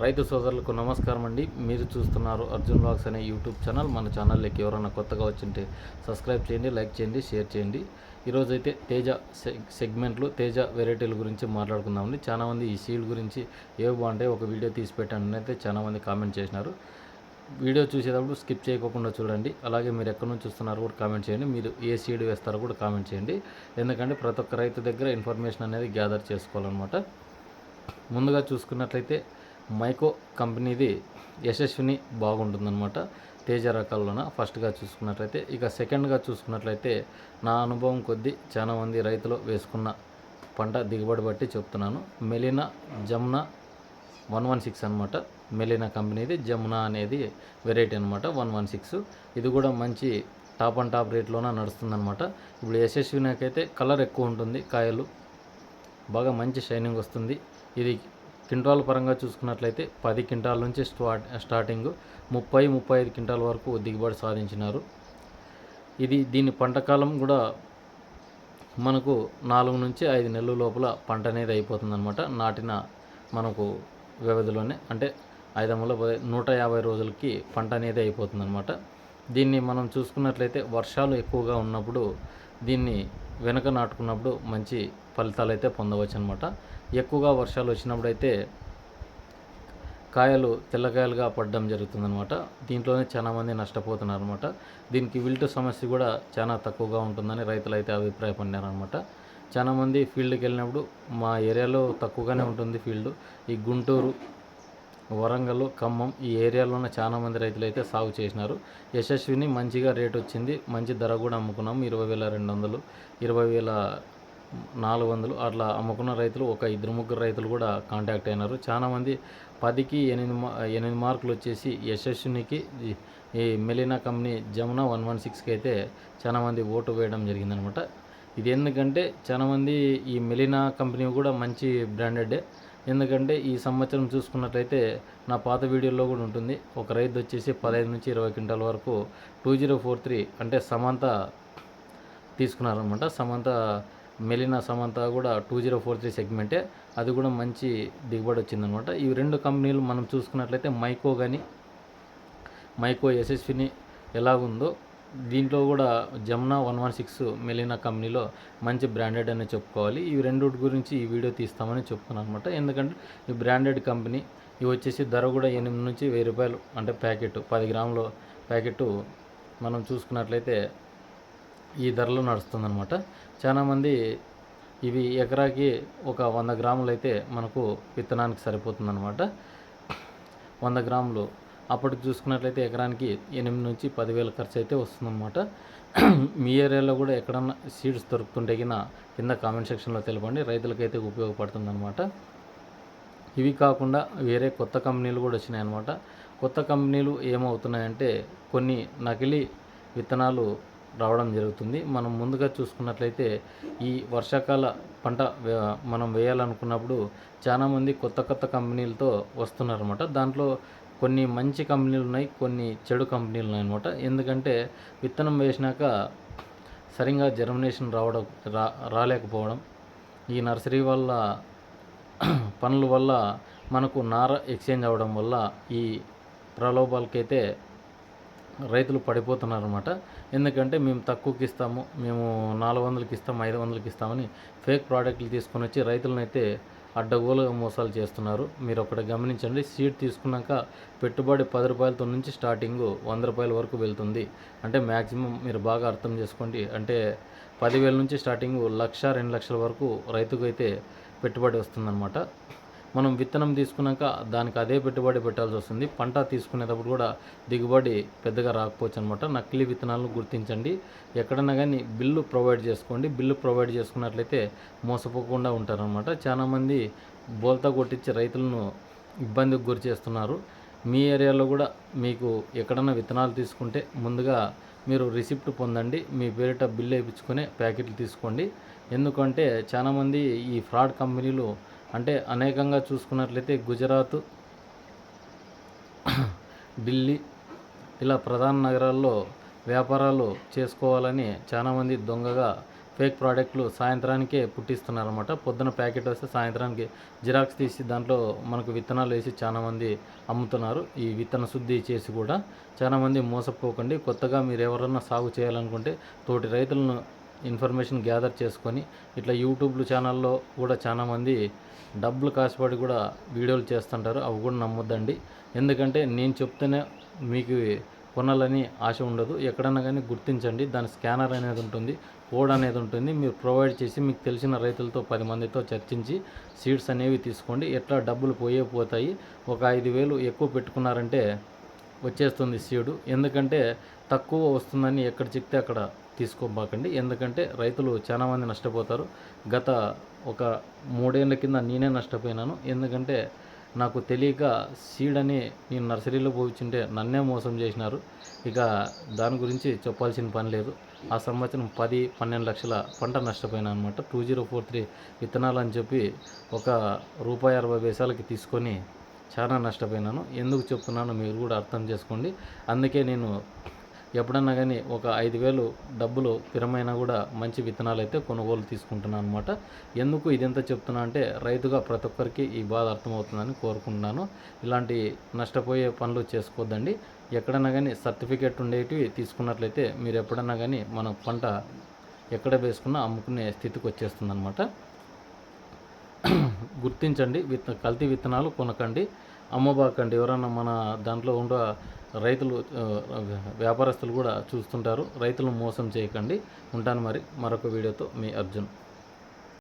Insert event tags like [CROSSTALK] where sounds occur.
రైతు సోదరులకు నమస్కారం అండి. మీరు చూస్తున్నారు అర్జున్ బ్లాగ్స్ అనే యూట్యూబ్ ఛానల్. మన ఛానల్లోకి ఎవరైనా కొత్తగా వచ్చింటే సబ్స్క్రైబ్ చేయండి లైక్ చేయండి షేర్ చేయండి. ఈరోజైతే తేజ సెగ్ సెగ్మెంట్లు తేజ వెరైటీల గురించి మాట్లాడుకుందామండి. చాలామంది ఈ సీడ్ గురించి ఏవి బాగుంటాయి ఒక వీడియో తీసి పెట్టండి అయితే చాలామంది కామెంట్ చేసినారు. వీడియో చూసేటప్పుడు స్కిప్ చేయకుండా చూడండి. అలాగే మీరు ఎక్కడి నుంచి చూస్తున్నారో కూడా కామెంట్ చేయండి. మీరు ఏ సీడ్ వేస్తారో కూడా కామెంట్ చేయండి. ఎందుకంటే ప్రతి ఒక్క రైతు దగ్గర ఇన్ఫర్మేషన్ అనేది గ్యాదర్ చేసుకోవాలన్నమాట. ముందుగా చూసుకున్నట్లయితే మైకో కంపెనీది యశస్విని బాగుంటుందన్నమాట. తేజ రకాల్లోన ఫస్ట్గా చూసుకున్నట్లయితే ఇక సెకండ్గా చూసుకున్నట్లయితే నా అనుభవం కొద్దీ చాలా మంది రైతులు వేసుకున్న పంట దిగుబడి బట్టి చెప్తున్నాను. మెలినా జమునా వన్ వన్ సిక్స్ అనమాట మెలినా కంపెనీది జమునా అనేది వెరైటీ అనమాట వన్ వన్ సిక్స్. ఇది కూడా మంచి టాప్ అండ్ టాప్ రేట్లోనే నడుస్తుందన్నమాట. ఇప్పుడు యశస్వినాకైతే కలర్ ఎక్కువ ఉంటుంది కాయలు బాగా మంచి షైనింగ్ వస్తుంది. ఇది క్వింటాల్ పరంగా చూసుకున్నట్లయితే పది క్వింటాల నుంచి స్టార్ట్ స్టార్టింగ్ ముప్పై ముప్పై ఐదు క్వింటాల వరకు దిగుబడి సాధించినారు. ఇది దీని పంట కాలం కూడా మనకు నాలుగు నుంచి ఐదు నెలల లోపల పంట అనేది అయిపోతుందన్నమాట. నాటిన మనకు వ్యవధిలోనే అంటే ఐదు వందల పది నూట యాభై రోజులకి పంట అనేది అయిపోతుందన్నమాట. దీన్ని మనం చూసుకున్నట్లయితే వర్షాలు ఎక్కువగా ఉన్నప్పుడు దీన్ని వెనక నాటుకున్నప్పుడు మంచి ఫలితాలు అయితే పొందవచ్చు అనమాట ఎక్కువగా వర్షాలు వచ్చినప్పుడైతే కాయలు తెల్లకాయలుగా పడడం జరుగుతుందనమాట దీంట్లోనే చాలామంది నష్టపోతున్నారు అనమాట దీనికి విల్టు సమస్య కూడా చాలా తక్కువగా ఉంటుందని రైతులు అయితే అభిప్రాయపడినారనమాట చాలా మంది ఫీల్డ్కి వెళ్ళినప్పుడు మా ఏరియాలో తక్కువగానే ఉంటుంది ఫీల్డ్. ఈ గుంటూరు వరంగల్ ఖమ్మం ఈ ఏరియాలోనే చాలామంది రైతులు అయితే సాగు చేసినారు. యశస్విని మంచిగా రేట్ వచ్చింది. మంచి ధర కూడా అమ్ముకున్నాం. ఇరవై వేల రెండు వందలు ఇరవై వేల నాలుగు వందలు అట్లా అమ్ముకున్న రైతులు ఒక ఇద్దరు ముగ్గురు రైతులు కూడా కాంటాక్ట్ అయినారు. చాలామంది పదికి ఎనిమిది మా ఎనిమిది మార్కులు వచ్చేసి యశస్వినికి ఈ- మెలినా కంపెనీ జమునా వన్ వన్ సిక్స్కి అయితే చాలామంది ఓటు వేయడం జరిగిందనమాట. ఇది ఎందుకంటే చాలామంది ఈ మెలినా కంపెనీ కూడా మంచి బ్రాండెడే ఎందుకంటే ఈ సంవత్సరం చూసుకున్నట్లయితే నా పాత వీడియోలో కూడా ఉంటుంది. ఒక రైతు వచ్చేసి పదహైదు నుంచి ఇరవై క్వింటాల వరకు టూ జీరో ఫోర్ త్రీ అంటే సమంత తీసుకున్నారనమాట. సమంత మెలినా సమంతా కూడా టూ జీరో ఫోర్ త్రీ సెగ్మెంటే అది కూడా మంచి దిగుబడి వచ్చిందనమాట. ఈ రెండు కంపెనీలు మనం చూసుకున్నట్లయితే మైకో కానీ మైకో యశస్విని ఉందో దీంట్లో కూడా జమునా వన్ వన్ సిక్స్ మెలినా కంపెనీలో మంచి బ్రాండెడ్ అని చెప్పుకోవాలి. ఈ రెండు గురించి ఈ వీడియో తీస్తామని చెప్తున్నాను అనమాట ఎందుకంటే ఈ బ్రాండెడ్ కంపెనీ ఇవి వచ్చేసి ధర కూడా ఎనిమిది నుంచి వెయ్యి రూపాయలు అంటే ప్యాకెట్ పది గ్రాముల ప్యాకెట్ మనం చూసుకున్నట్లయితే ఈ ధరలో నడుస్తుందన్నమాట. చాలామంది ఇవి ఎకరాకి ఒక వంద గ్రాములు అయితే మనకు విత్తనానికి సరిపోతుందన్నమాట. వంద గ్రాములు. అప్పటికి చూసుకున్నట్లయితే ఎకరానికి ఎనిమిది నుంచి పదివేల ఖర్చు అయితే వస్తుందన్నమాట. మీ ఏరియాలో కూడా ఎక్కడన్నా సీడ్స్ దొరుకుతుంటే కింద కింద కామెంట్ సెక్షన్లో తెలపండి. రైతులకైతే ఉపయోగపడుతుందన్నమాట. ఇవి కాకుండా వేరే కొత్త కంపెనీలు కూడా వచ్చినాయి అన్నమాట కొత్త కంపెనీలు ఏమవుతున్నాయంటే కొన్ని నకిలీ విత్తనాలు రావడం జరుగుతుంది. మనం ముందుగా చూసుకున్నట్లయితే ఈ వర్షాకాల పంట వే- మనం వేయాలనుకున్నప్పుడు చాలామంది కొత్త కొత్త కంపెనీలతో వస్తున్నారన్నమాట. దాంట్లో కొన్ని మంచి కంపెనీలు ఉన్నాయి కొన్ని చెడు కంపెనీలు ఉన్నాయి అనమాట ఎందుకంటే విత్తనం వేసినాక సరిగా జర్మినేషన్ రావడం రా రాలేకపోవడం ఈ నర్సరీ వల్ల [CLEARS THROAT] పనుల వల్ల మనకు నార ఎక్స్చేంజ్ అవ్వడం వల్ల ఈ ప్రలోభాలకైతే రైతులు పడిపోతున్నారన్నమాట. ఎందుకంటే మేము తక్కువకి ఇస్తాము మేము నాలుగు వందలకి ఇస్తాము ఐదు వందలకి ఇస్తామని ఫేక్ ప్రోడక్ట్లు తీసుకొని వచ్చి రైతులనైతే అడ్డగోలుగా మోసాలు చేస్తున్నారు. మీరు ఒకటి గమనించండి సీడ్ తీసుకున్నాక పెట్టుబడి పది రూపాయలతో నుంచి స్టార్టింగ్ వంద రూపాయల వరకు వెళ్తుంది. అంటే మ్యాక్సిమం మీరు బాగా అర్థం చేసుకోండి అంటే పదివేల నుంచి స్టార్టింగ్ లక్ష రెండు లక్షల వరకు రైతుకు అయితే పెట్టుబడి వస్తుందన్నమాట. మనం విత్తనం తీసుకున్నాక దానికి అదే పెట్టుబడి పెట్టాల్సి వస్తుంది. పంట తీసుకునేటప్పుడు కూడా దిగుబడి పెద్దగా రాకపోవచ్చు అనమాట నకిలీ విత్తనాలను గుర్తించండి. ఎక్కడన్నా కానీ బిల్లు ప్రొవైడ్ చేసుకోండి. బిల్లు ప్రొవైడ్ చేసుకున్నట్లయితే మోసపోకుండా ఉంటారనమాట. చాలామంది బోల్తా కొట్టించి రైతులను ఇబ్బందికి గురి చేస్తున్నారు. మీ ఏరియాలో కూడా మీకు ఎక్కడన్నా విత్తనాలు తీసుకుంటే ముందుగా మీరు రిసిప్ట్ పొందండి. మీ పేరిట బిల్లు వేయించుకునే ప్యాకెట్లు తీసుకోండి. ఎందుకంటే చాలామంది ఈ ఫ్రాడ్ కంపెనీలు అంటే అనేకంగా చూసుకున్నట్లయితే గుజరాత్ ఢిల్లీ ఇలా ప్రధాన నగరాల్లో వ్యాపారాలు చేసుకోవాలని చాలామంది దొంగగా ఫేక్ ప్రోడక్ట్లు సాయంత్రానికే పుట్టిస్తున్నారనమాట పొద్దున ప్యాకెట్ వస్తే సాయంత్రానికి జిరాక్స్ తీసి దాంట్లో మనకు విత్తనాలు వేసి చాలామంది అమ్ముతున్నారు. ఈ విత్తన శుద్ధి చేసి కూడా చాలామంది మోసపోకండి. కొత్తగా మీరు ఎవరన్నా సాగు చేయాలనుకుంటే తోటి రైతులను ఇన్ఫర్మేషన్ గ్యాదర్ చేసుకొని ఇట్లా యూట్యూబ్లు ఛానల్లో కూడా చాలామంది డబ్బులు కాసుపడి కూడా వీడియోలు చేస్తుంటారు. అవి కూడా నమ్మొద్దండి. ఎందుకంటే నేను చెప్తేనే మీకు కొనాలని ఆశ ఉండదు. ఎక్కడన్నా కానీ గుర్తించండి. దాని స్కానర్ అనేది ఉంటుంది. కోడ్ అనేది ఉంటుంది. మీరు ప్రొవైడ్ చేసి మీకు తెలిసిన రైతులతో పది మందితో చర్చించి సీడ్స్ అనేవి తీసుకోండి. ఎట్లా డబ్బులు పోయే పోతాయి? ఒక ఐదు వేలు ఎక్కువ పెట్టుకున్నారంటే వచ్చేస్తుంది సీడు. ఎందుకంటే తక్కువ వస్తుందని ఎక్కడ చెప్తే అక్కడ తీసుకోబాకండి. ఎందుకంటే రైతులు చాలామంది నష్టపోతారు. గత ఒక మూడేళ్ళ కింద నేనే నష్టపోయినాను. ఎందుకంటే నాకు తెలియక సీడ్ అని నేను నర్సరీలో పోయించుంటే నన్నే మోసం చేసినారు. ఇక దాని గురించి చెప్పాల్సిన పని లేదు. ఆ సంవత్సరం పది పన్నెండు లక్షల పంట నష్టపోయినా అనమాట టూ జీరో ఫోర్ త్రీ విత్తనాలు అని చెప్పి ఒక రూపాయి అరవై వేసాలకి తీసుకొని చాలా నష్టపోయినాను. ఎందుకు చెప్తున్నానో మీరు కూడా అర్థం చేసుకోండి. అందుకే నేను ఎప్పుడన్నా కానీ ఒక ఐదు వేలు డబ్బులు స్థిరమైనా కూడా మంచి విత్తనాలు అయితే కొనుగోలు తీసుకుంటున్నాను అనమాట ఎందుకు ఇదంతా చెప్తున్నా అంటే రైతుగా ప్రతి ఒక్కరికి ఈ బాధ అర్థమవుతుందని కోరుకుంటున్నాను. ఇలాంటి నష్టపోయే పనులు చేసుకోవద్దండి. ఎక్కడన్నా కానీ సర్టిఫికేట్ ఉండేటివి తీసుకున్నట్లయితే మీరు ఎప్పుడన్నా కానీ మన పంట ఎక్కడ వేసుకున్నా అమ్ముకునే స్థితికి వచ్చేస్తుంది గుర్తించండి విత్త కల్తీ విత్తనాలు కొనకండి అమ్మబాకండి. ఎవరన్నా మన దాంట్లో ఉండ రైతులు వ్యాపారస్తులు కూడా చూస్తుంటారు. రైతులను మోసం చేయకండి. ఉంటాను మరి. మరొక వీడియోతో మీ అర్జున్.